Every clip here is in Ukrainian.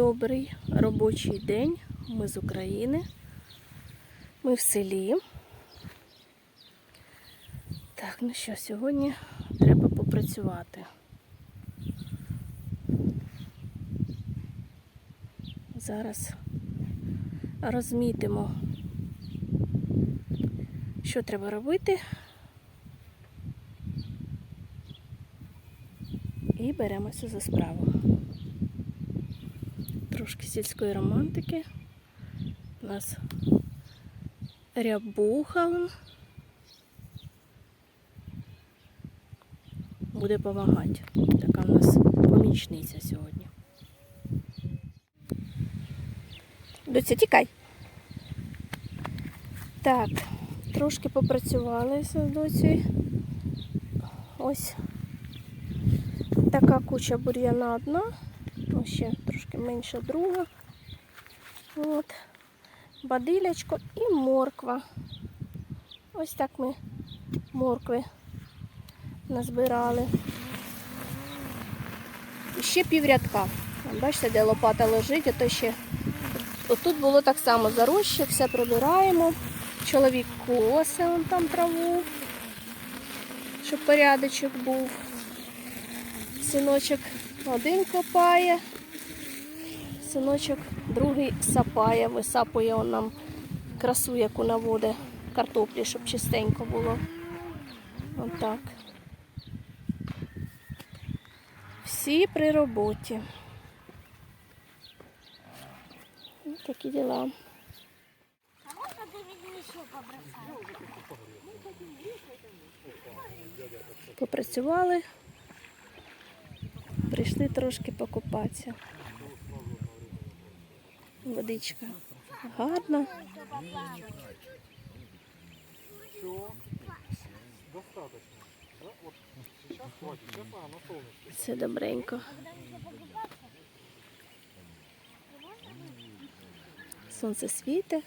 Добрий робочий день. Ми з України. Ми в селі. Так, ну що, сьогодні треба попрацювати. Зараз розмітимо, що треба робити. І беремося за справу. Трошки сільської романтики. У нас рябуха буде допомагати. Така у нас помічниця сьогодні. Доця, тікай. Так, трошки попрацювали з доцею. Ось така куча бур'яна одна, ну, ще менша друга. От. Бадилячко і морква. Ось так ми моркви назбирали. І ще піврядка. Бачите, де лопата лежить, ото ще. Отут було так само зарощик, все прибираємо. Чоловік косе вон там траву, щоб порядочок був. Синочок один копає, синочок другий сапає, висапує он нам красу, яку наводить картоплі, щоб чистенько було. Отак. Всі при роботі. Ось Такі діла. А можно ты мне еще побросать? Попрацювали, прийшли трошки покупатися. Водичка гарна. Все. Добренько. Сонце світить.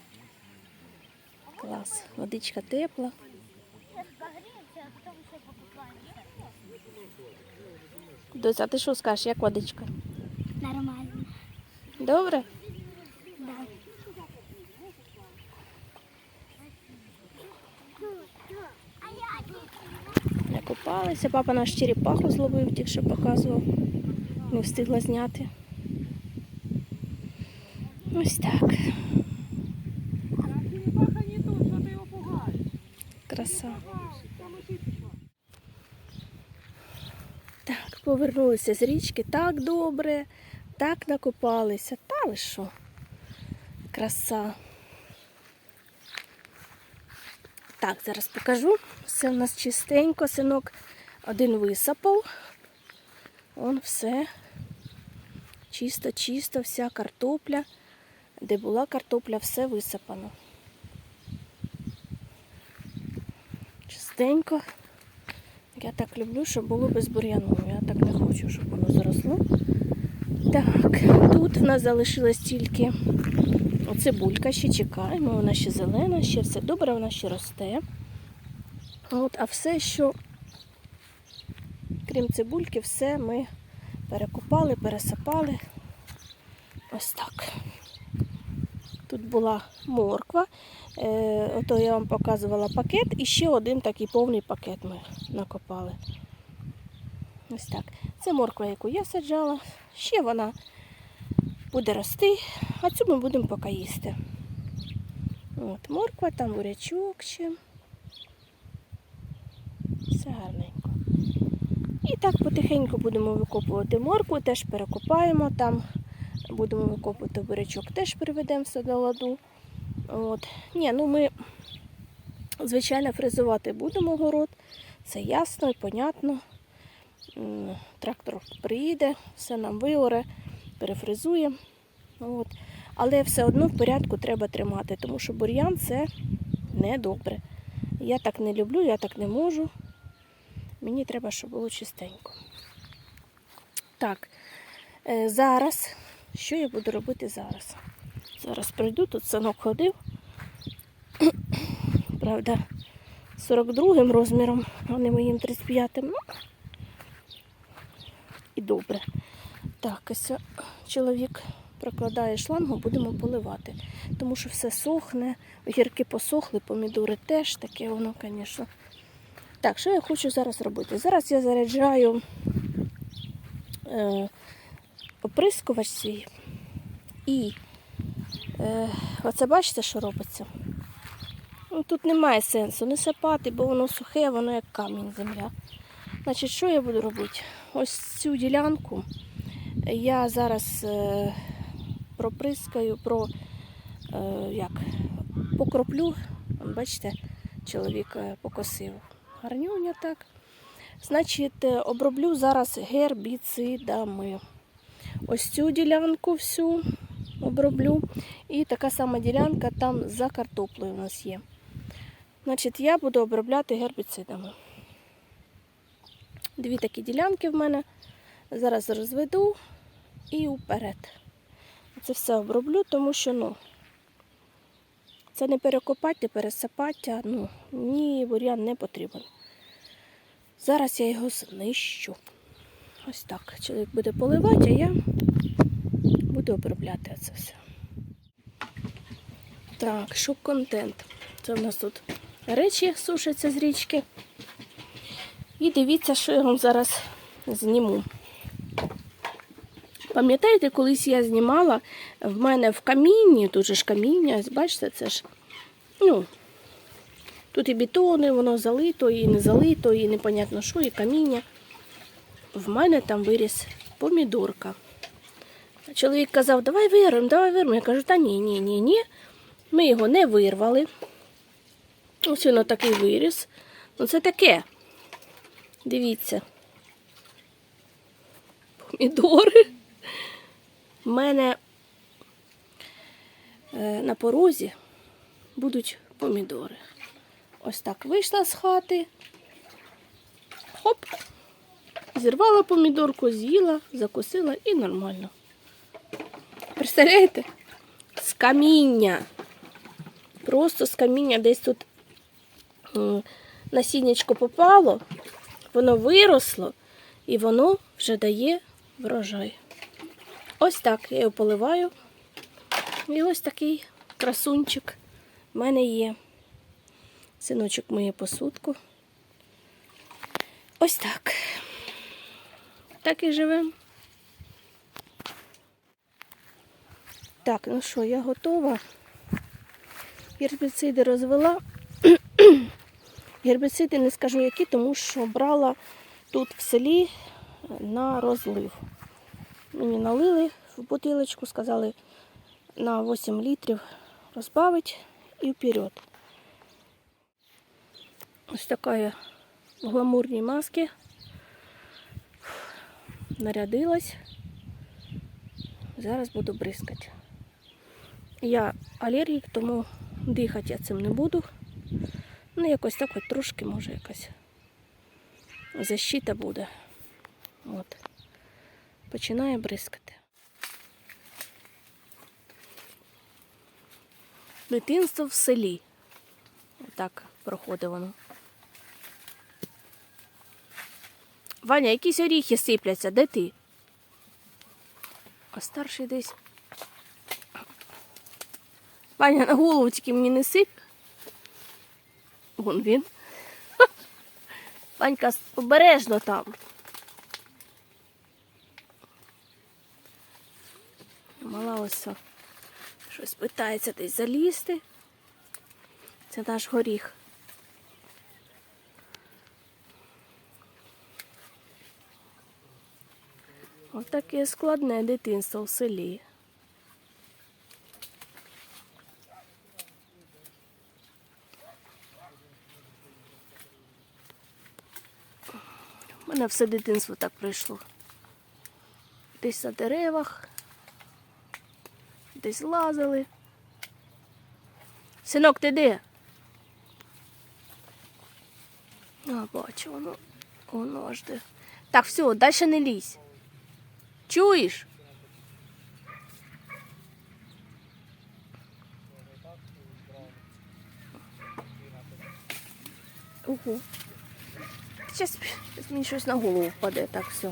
Клас. Водичка тепла. Доця, а ти що скажеш, як водичка? Нормально. Добре? Накопалися. Папа наш черепаху зловив, тільки що показував. Не встигла зняти. Ось так. Краса. Так, повернулися з річки. Так добре, так накопалися. Та ви що? Краса. Так, зараз покажу. Все у нас чистенько, синок один висапав. Он все чисто, чисто, вся картопля. Де була картопля, все висипано. Чистенько. Я так люблю, щоб було без бур'яну. Я так не хочу, щоб воно заросло. Так, тут в нас залишилась тільки цибулька, ще чекаємо, вона ще зелена, ще все добре, вона ще росте. От, а все, що, крім цибульки, все ми перекопали, пересипали. Ось так. Тут була морква. Е, ото я вам показувала пакет і ще один такий повний пакет ми накопали. Ось так. Це морква, яку я саджала. Ще вона буде рости, а цю ми будемо поки їсти. От, морква, там бурячок ще. Все гарненько. І так потихеньку будемо викопувати моркву, теж перекопаємо там. Будемо викопувати бурячок, теж приведемо все до ладу. От. Ні, ну ми, звичайно, фрезувати будемо город. Це ясно і понятно. Трактор приїде, все нам виоре, перефрезує. От. Але все одно в порядку треба тримати, тому що бур'ян це не добре. Я так не люблю, я так не можу. Мені треба, щоб було чистенько. Так, е, зараз, що я буду робити зараз? Зараз пройду, тут синок ходив. Правда, 42 розміром, а не моїм 35-м. Ну, і добре. Так, ось чоловік прокладає шлангу, будемо поливати. Тому що все сохне, огірки посохли, помідори теж таке воно, звісно. Так, що я хочу зараз робити? Зараз я заряджаю е, оприскувач свій. І е, оце бачите, що робиться? Ну, тут немає сенсу не сапати, бо воно сухе, воно як камінь земля. Значить, що я буду робити? Ось цю ділянку я зараз е, проприскаю, про е, як, покроплю. Бачите, чоловік е, покосив гарнюня так. Значить, оброблю зараз гербіцидами. Ось цю ділянку всю оброблю. І така сама ділянка там за картоплею у нас є. Значить, я буду обробляти гербіцидами. Дві такі ділянки в мене. Зараз розведу і вперед. Це все оброблю, тому що ну, це не перекопати, пересипати, а ну, ні, бур'ян не потрібен. Зараз я його знищу. Ось так. Чоловік буде поливати, а я буду обробляти це все. Так, що контент. Це в нас тут речі сушаться з річки. І дивіться, що я вам зараз зніму. Пам'ятаєте, колись я знімала в мене в камінні, тут же ж каміння, бачите, це ж, ну, тут і бетони, воно залито, і не залито, і непонятно що, і каміння. В мене там виріс помідорка. Чоловік казав, давай вирвемо, давай вирвемо. Я кажу, та ні, ні, ні, ні. Ми його не вирвали. Ось воно такий виріс. Ну це таке. Дивіться. Помідори. У мене е, на порозі будуть помідори. Ось так вийшла з хати. Хоп. Зірвала помідорку, з'їла, закусила і нормально. Представляєте? З каміння. Просто з каміння десь тут насіннячко попало, воно виросло і воно вже дає врожай. Ось так я його поливаю. І ось такий красунчик в мене є. Синочок миє посудку. Ось так. Так і живемо. Так, ну що, я готова. Гербіциди розвела. Гербіциди не скажу які, тому що брала тут в селі на розлив. Мені налили в бутилочку, сказали на 8 літрів розбавить і вперед. Ось така в гламурній маски. Нарядилась. Зараз буду бризкати. Я алергік, тому дихати я цим не буду. Ну, якось так от трошки, може, якась защита буде. От. Починаю бризкати. Дитинство в селі. Отак проходить воно. Ваня, якісь оріхи сипляться, де ти? А старший десь. Ваня, на голову тільки мені не сип. Вон він. Ванька, обережно там. Ось щось питається десь залізти. Це наш горіх. Отаке складне дитинство в селі. У мене все дитинство так пройшло. Десь на деревах, десь лазили. Синок, ти де? А, бачу, воно, воно ж де. Так, все, далі не лізь. Чуєш? Угу. Зараз мені щось на голову впаде, так все.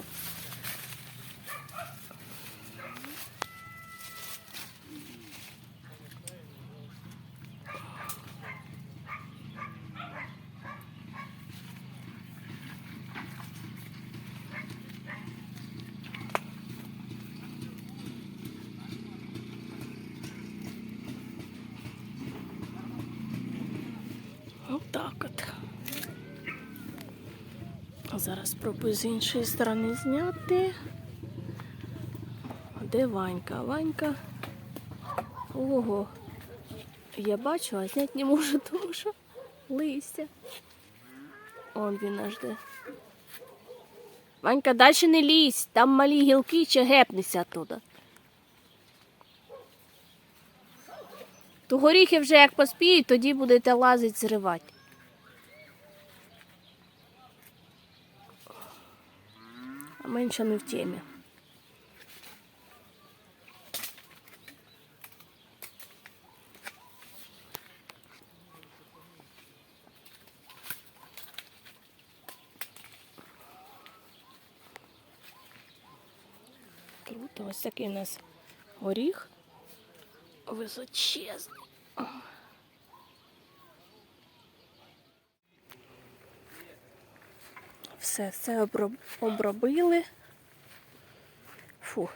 Зараз спробую з іншої сторони зняти. Де Ванька? Ванька. Ого. Я бачу, а зняти не можу, тому що листя. Он він аж де. Ванька, далі не лізь, там малі гілки чи гепнися туди. То горіхи вже як поспіють, тоді будете лазити зривати. Менше не в темі. Круто, ось такий у нас горіх височезний. Все, все оброб- обробили. Фу.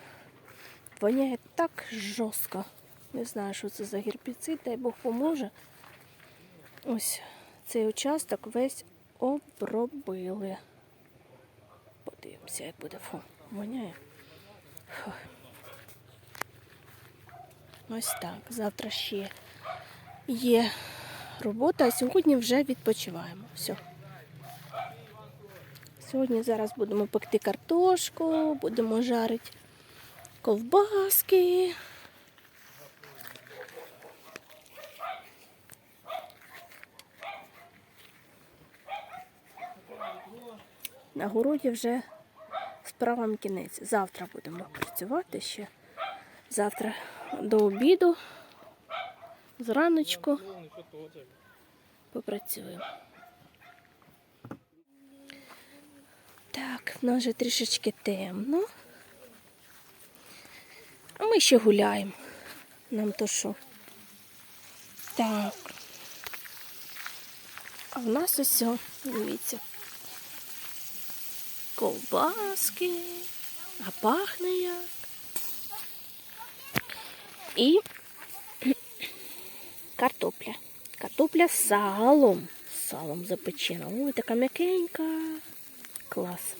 Воняє так жорстко. Не знаю, що це за гербіцид, дай Бог поможе. Ось цей участок весь обробили. Подивимося, як буде. Фу, воняє. Фу. Ось так. Завтра ще є робота, а сьогодні вже відпочиваємо. Все. Сьогодні зараз будемо пекти картошку, будемо жарити ковбаски. На городі вже справам кінець. Завтра будемо працювати ще. Завтра до обіду, зраночку попрацюємо. Так, в нас вже трішечки темно. А ми ще гуляємо. Нам то що? Так. А в нас ось, дивіться. Ковбаски. А пахне як. І картопля. Картопля з салом. З салом запечена. Ой, така м'якенька. Клас.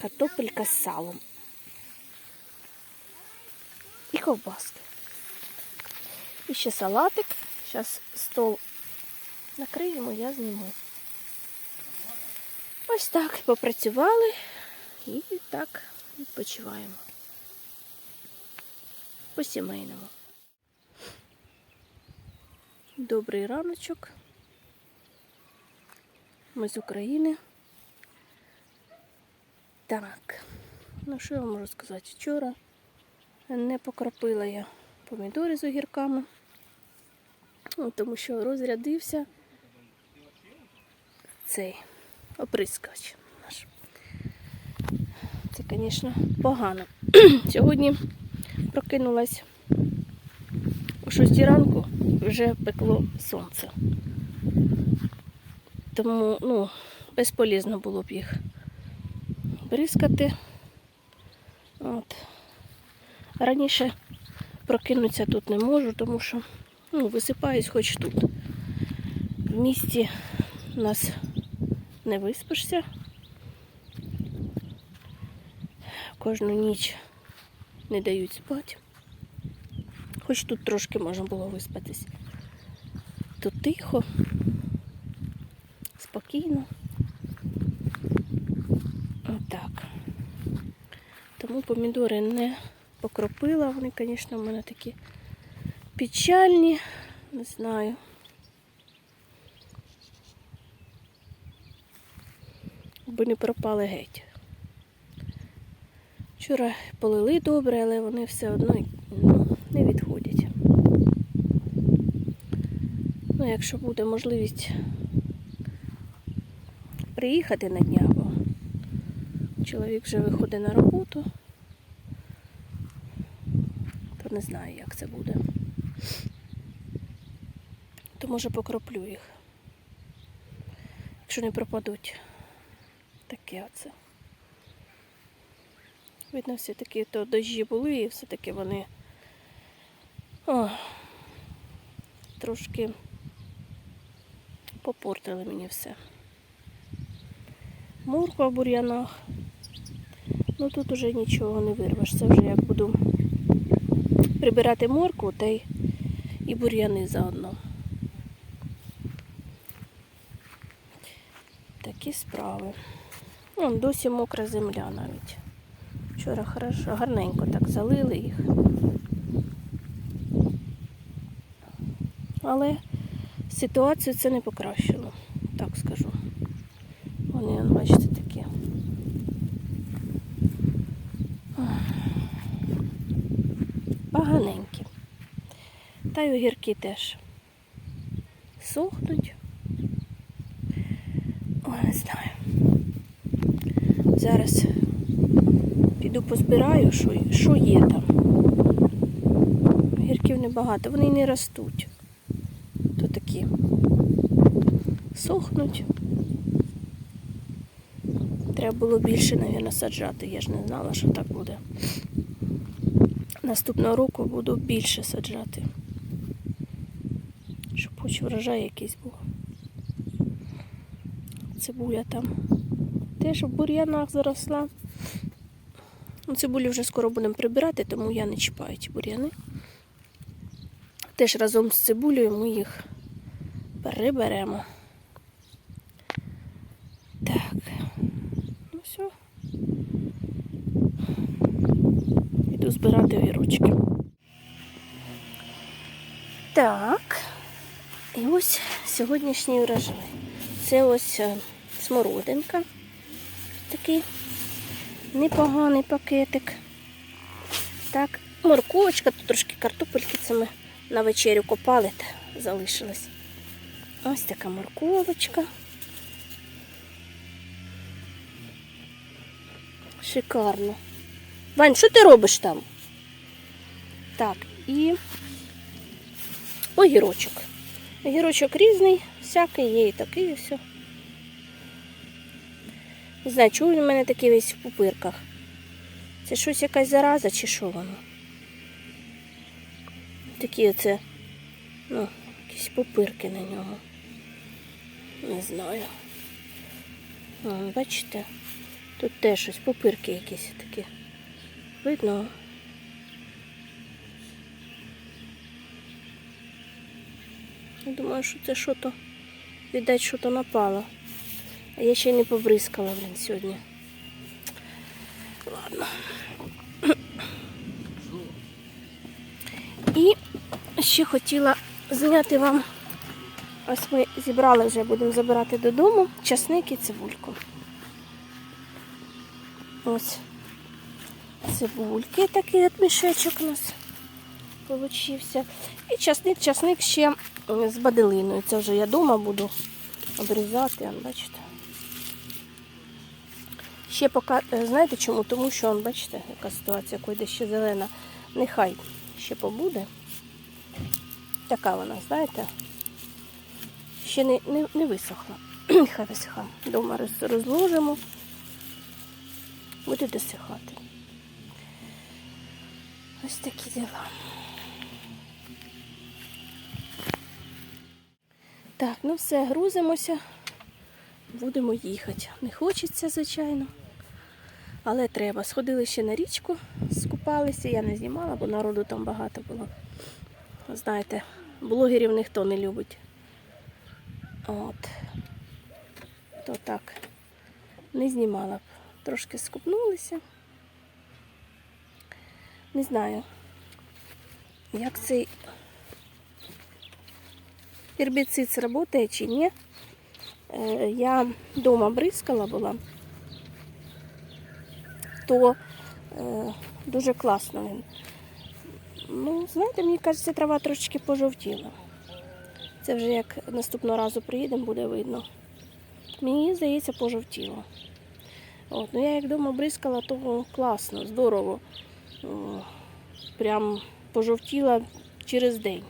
Картопелька з салом. І ковбаски. І ще салатик. Зараз стол накриємо, я зніму. Ось так попрацювали і так відпочиваємо. По-сімейному. Добрий раночок. Ми з України. Так, ну що я вам можу сказати? Вчора не покропила я помідори з огірками, ну, тому що розрядився цей оприскач наш. Це, звісно, погано. Сьогодні прокинулась о 6 ранку, вже пекло сонце. Тому, ну, безполезно було б їх бризкати. От. Раніше прокинутися тут не можу, тому що ну, висипаюсь хоч тут. В місті у нас не виспишся. Кожну ніч не дають спати. Хоч тут трошки можна було виспатись. Тут тихо, спокійно. Отак. Тому помідори не покропила. Вони, звісно, в мене такі печальні. Не знаю. Би не пропали геть. Вчора полили добре, але вони все одно ну, не відходять. Ну, якщо буде можливість приїхати на днях, бо чоловік вже виходить на роботу, то не знаю, як це буде. То може покроплю їх. Якщо не пропадуть. Таке оце. Видно, все-таки то дощі були і все-таки вони о, трошки попортили мені все. морква в бур'янах. Ну тут уже нічого не вирвеш. Це вже як буду прибирати моркву та й і бур'яни заодно. Такі справи. Вон досі мокра земля навіть. Вчора хорошо, гарненько так залили їх. Але ситуацію це не покращило, так скажу. Вони, бачите, такі. Поганенькі. Та й огірки теж сохнуть. Ой, не знаю. Зараз піду позбираю, що, що є там. Огірків небагато, вони не ростуть. То такі сохнуть. Треба було більше, мабуть, саджати. Я ж не знала, що так буде. Наступного року буду більше саджати. Щоб хоч врожай якийсь був. Цибуля там теж в бур'янах заросла. Ну, Цибулю вже скоро будемо прибирати, тому я не чіпаю ті бур'яни. Теж разом з цибулею ми їх приберемо. Так. Ну все. Іду збирати огірочки. Так. І ось сьогоднішній урожай. Це ось е, смородинка. Такий непоганий пакетик. Так, морковочка, тут трошки картопельки це ми на вечерю копали та залишилось. Ось така морковочка. Шикарно. Вань, що ти робиш там? Так, і огірочок. Огірочок різний, всякий є і такий і все. Не знаю, чого він у мене такий весь в пупирках. Це щось якась зараза чи що воно? Такі оце, ну, якісь пупирки на ньому. Не знаю. О, бачите? Тут теж щось пупирки якісь такі. Видно. Я думаю, що це що-то, віддать, що-то напало. А я ще й не побризкала, блін, сьогодні. Ладно. І ще хотіла зняти вам. Ось ми зібрали вже, будемо забирати додому часник і цибульку. Ось цибульки такий от мішечок у нас получився. І часник, часник ще з баделиною. Це вже я вдома буду обрізати, бачите. Ще поки, е, знаєте чому? Тому що, бачите, яка ситуація, коли йде ще зелена. Нехай ще побуде. Така вона, знаєте, ще не, не, не висохла. Хай висиха. Дома розложимо. Буде досихати. Ось такі діла. Так, ну все, грузимося. Будемо їхати. Не хочеться, звичайно. Але треба. Сходили ще на річку, скупалися. Я не знімала, бо народу там багато було. Знаєте, блогерів ніхто не любить. От. То так. Не знімала б. Трошки скупнулися. Не знаю, як цей гербіцид сработає чи ні. Е, Я вдома бризкала була, то е, дуже класно він. Ну, знаєте, мені кажеться, трава трошечки пожовтіла. Це вже як наступного разу приїдемо, буде видно. Мені здається, пожовтіло. От, ну я як вдома бризкала, то класно, здорово. Прям пожовтіла через день.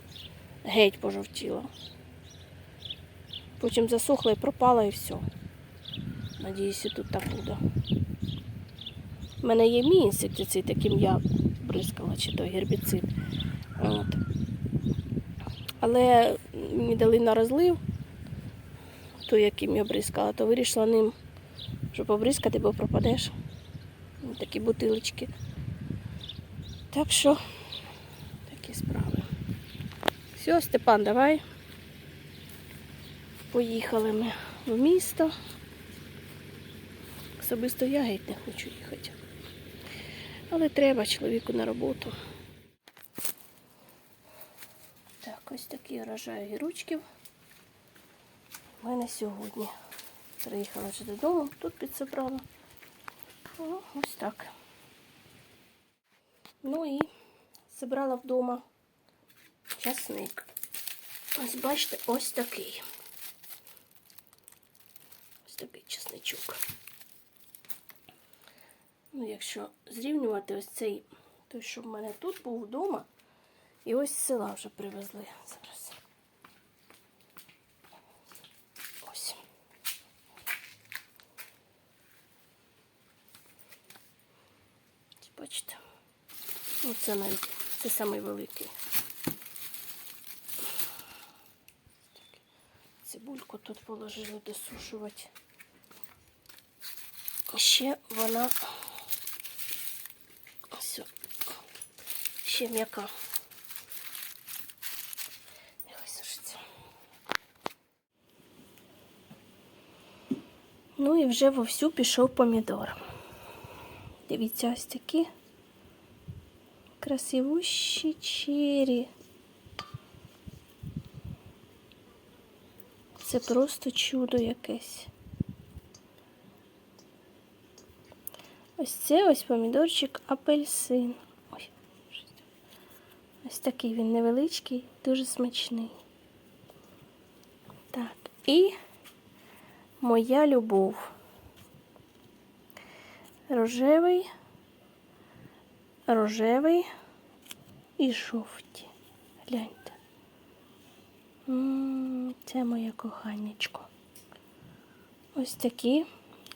Геть пожовтіла. Потім засохла і пропала і все. Надіюся, тут так буде. У мене є мій інсектицид, яким я бризкала, чи то гербіцид. От. Але мені дали на розлив, той, яким я бризкала, то вирішила ним щоб обрізкати, бо пропадеш. Такі бутилочки. Так що такі справи. Все, Степан, давай. Поїхали ми в місто. Особисто я геть не хочу їхати. Але треба чоловіку на роботу. Так, ось такі рожаю гіручків. У мене сьогодні. Приїхала вже додому, тут підсобрала. О, ось так. Ну і зібрала вдома часник. Ось бачите, ось такий. Ось такий чесничок. Ну, якщо зрівнювати ось цей, той, що в мене тут був вдома, і ось села вже привезли зараз. Ось. Бачите? Оце навіть це самий великий. Цибульку тут положили досушувати. Ще вона ось, ще м'яка. Нехай сушиться. Ну і вже вовсю пішов помідор. Дивіться, ось такі красивущі чері. Це просто чудо якесь. Ось це ось помідорчик апельсин. Ось такий він невеличкий, дуже смачний. Так, і моя любов. Рожевий, рожевий і жовті. Гляньте. М, Це моє коханечко. Ось такі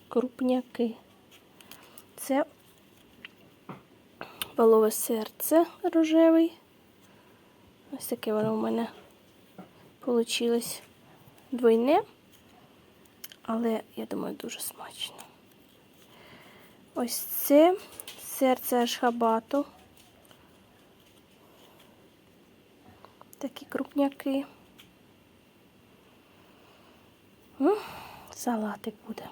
крупняки. Це полове серце рожевий. Ось таке воно у мене вийшло двойне, але я думаю, дуже смачно. Ось це серце ашхабату. Такі крупняки. Салатик буде.